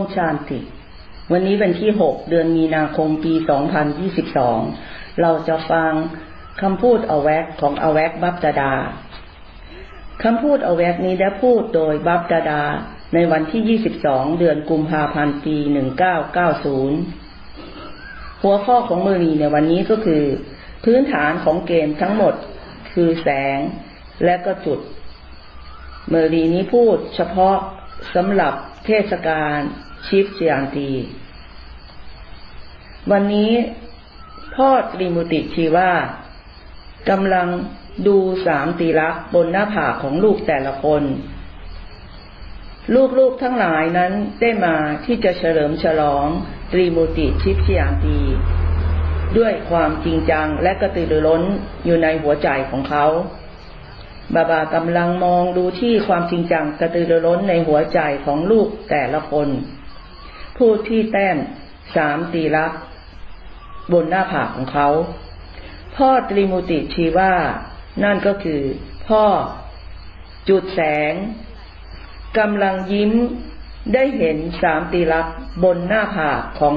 มชานติ วันนี้วันที่6เดือนมีนาคมปี2022เราจะฟังคำพูดอแวกของอแวกบับดาดาคำพูดอแวกนี้ได้พูดโดยบับดาดา ในวันที่22เดือนกุมภาพันธ์ปี1990หัวข้อของมือนีในวันนี้ก็คือ พื้นฐานของเกมทั้งหมดคือแสงและก็จุดเมอรีนี้พูดเฉพาะ สำหรับเทศกาลชิฟเจียงตี วันนี้พ่อตรีมุติชีว่ากำลังดูสามตีรักบนหน้าผากของลูกแต่ละคน ลูกๆทั้งหลายนั้นได้มาที่จะเฉลิมฉลองตรีมุติชิฟเจียงตี ด้วยความจริงจังและกระตือรือร้นอยู่ในหัวใจของเขา บาบากำลังมองดูที่ความจริงจังกระตือรือร้นในหัวใจของลูกแต่ละคนผู้ที่แต้มสามตีรัก บนหน้าผากของเขา พ่อตรีมุติชีว่า นั่นก็คือ พ่อ จุดแสงกำลังยิ้มได้เห็นสามตีรักบนหน้าผากของ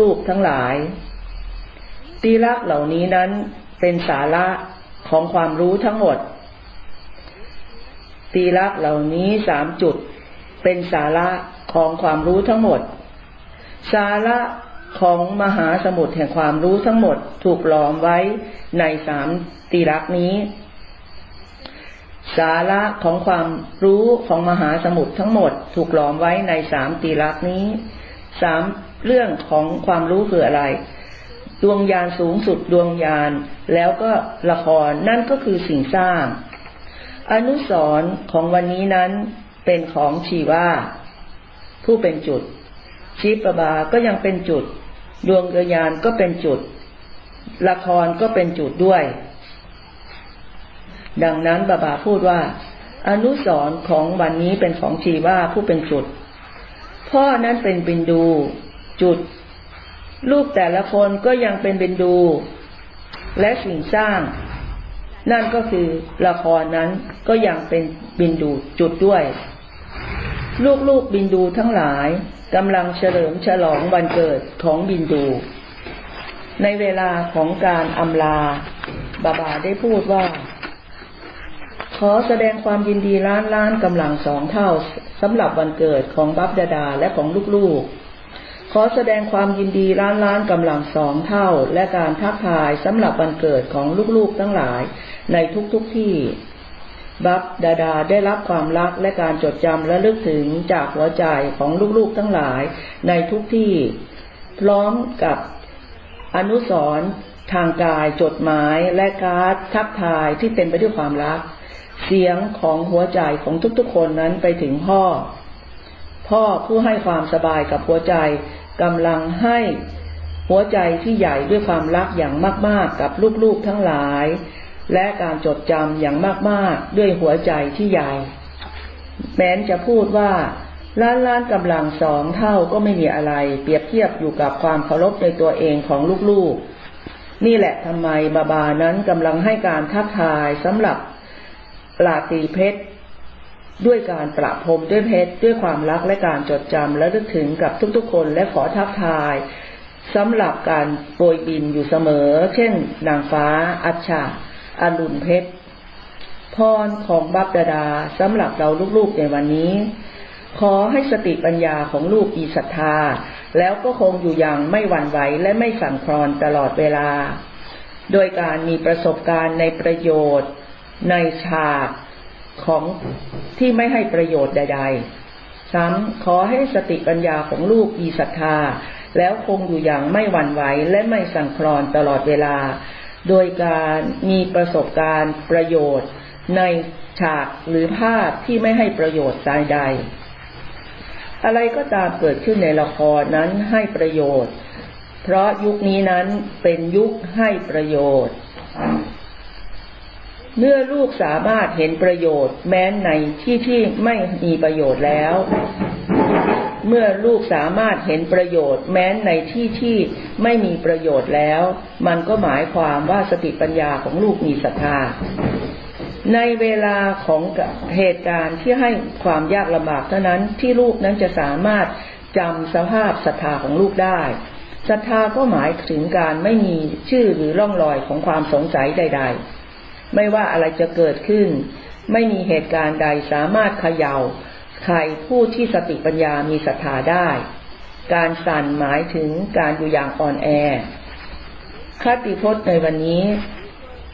ลูกๆทั้งหลาย ตีรักเหล่านี้นั้นเป็นสาระของความรู้ทั้งหมด ตีลักเหล่านี้สามจุด เป็นสาระของความรู้ทั้งหมด สาระของมหาสมุทรแห่งความรู้ทั้งหมดถูกหลอมไว้ในสามตีลักนี้ สาระของความรู้ของมหาสมุทรทั้งหมด ถูกหลอมไว้ในสามตีลักนี้สามเรื่องของความรู้คืออะไร ดวงยานสูงสุดดวงยานแล้วก็ละครนั่นก็คือสิ่งสร้าง อนุสรของวันนี้นั้นเป็นของชีว่าผู้เป็นจุด ชีปบาก็ยังเป็นจุด ดวงเกยานก็เป็นจุด ละครก็เป็นจุดด้วย ดังนั้นบาบาพูดว่า อนุสรของวันนี้เป็นของชีว่าผู้เป็นจุด พ่อนั้นเป็นบินดูจุด ลูกแต่ละคนก็ยังเป็นบินดู และสิ่งสร้าง นั่นก็คือละครนั้นก็ยังเป็นบินดูจุดด้วย ลูกๆบินดูทั้งหลายกำลังเฉลิมฉลองวันเกิดของบินดู ในเวลาของการอำลา บาบาได้พูดว่า ขอแสดงความยินดีล้านล้านกำลังสองเท่าสำหรับวันเกิดของบับดาดาและของลูกๆ ขอแสดงความยินดีล้านล้านกำลังสองเท่า และการทักทายสำหรับวันเกิดของลูกๆทั้งหลายในทุกๆทที่บับดาดาได้รับความรักและการจดจำและลึกถึงจากหัวใจของลูกๆทั้งหลายในทุกที่ พร้อมกับอนุสรทางกายจดหมายและการ์ดทักทายที่เต็มไปด้วยความรัก เสียงของหัวใจของทุกๆคนนั้นไปถึงพ่อ พ่อผู้ให้ความสบายกับหัวใจ กำลังให้หัวใจที่ใหญ่ด้วยความรักอย่างมาก ๆ กับลูก ๆ ทั้งหลาย และการจดจำอย่างมาก ๆ ด้วยหัวใจที่ใหญ่ แม้นจะพูดว่าล้านล้านกำลังสองเท่าก็ไม่มีอะไร เปรียบเทียบอยู่กับความเคารพในตัวเองของลูก ๆ นี่แหละทำไมบาบานั้นกำลังให้การทักทายสำหรับปลาตีเพชร ด้วยการประพรมด้วยเพชรด้วยความรักและการจดจำและลึกถึงกับทุกๆคนและขอทักทายสำหรับการโปรยบินอยู่เสมอ เช่น นางฟ้า อัชชาอรุณเพชร พรของบัพดาดาสำหรับเราลูกๆในวันนี้ ขอให้สติปัญญาของลูกมีศรัทธา แล้วก็คงอยู่อย่างไม่หวั่นไหวและไม่สั่นคลอนตลอดเวลา โดยการมีประสบการณ์ในประโยชน์ ในฉาก ของที่ไม่ให้ประโยชน์ใด ๆ ซ้ำขอให้สติปัญญาของลูกมีศรัทธา แล้วคงอยู่อย่างไม่หวั่นไหวและไม่สั่นคลอนตลอดเวลา โดยการมีประสบการณ์ประโยชน์ ในฉากหรือภาพที่ไม่ให้ประโยชน์ใดๆอะไรก็ตามเกิดขึ้นในละครนั้นให้ประโยชน์ เพราะยุคนี้นั้นเป็นยุคให้ประโยชน์ เมื่อลูกสามารถเห็นประโยชน์ แม้นในที่ที่ไม่มีประโยชน์แล้ว เมื่อลูกสามารถเห็นประโยชน์ แม้นในที่ที่ไม่มีประโยชน์แล้ว มันก็หมายความว่าสติปัญญาของลูกมีศรัทธาในเวลาของเหตุการณ์ที่ให้ความยากลำบากเท่านั้นที่ลูกนั้นจะสามารถจำสภาพศรัทธาของลูกได้ศรัทธาก็หมายถึงการไม่มีชื่อหรือร่องรอยของความสงสัยใด ๆ ไม่ว่าอะไรจะเกิดขึ้น ไม่มีเหตุการณ์ใดสามารถเขยา่าใครผู้ที่สติปัญญามีศรัทธาได้ การสั่นหมายถึงการอยู่อย่างอ่อนแอคติพจน์ในวันนี้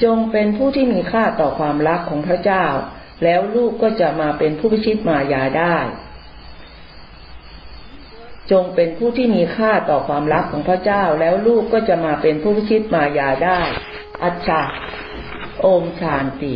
จงเป็นผู้ที่มีค่าต่อความรักของพระเจ้า แล้วลูกก็จะมาเป็นผู้พิชิตมายาได้ จงเป็นผู้ที่มีค่าต่อความรักของพระเจ้า แล้วลูกก็จะมาเป็นผู้พิชิตมายาได้ อัจฉา โอมชานติ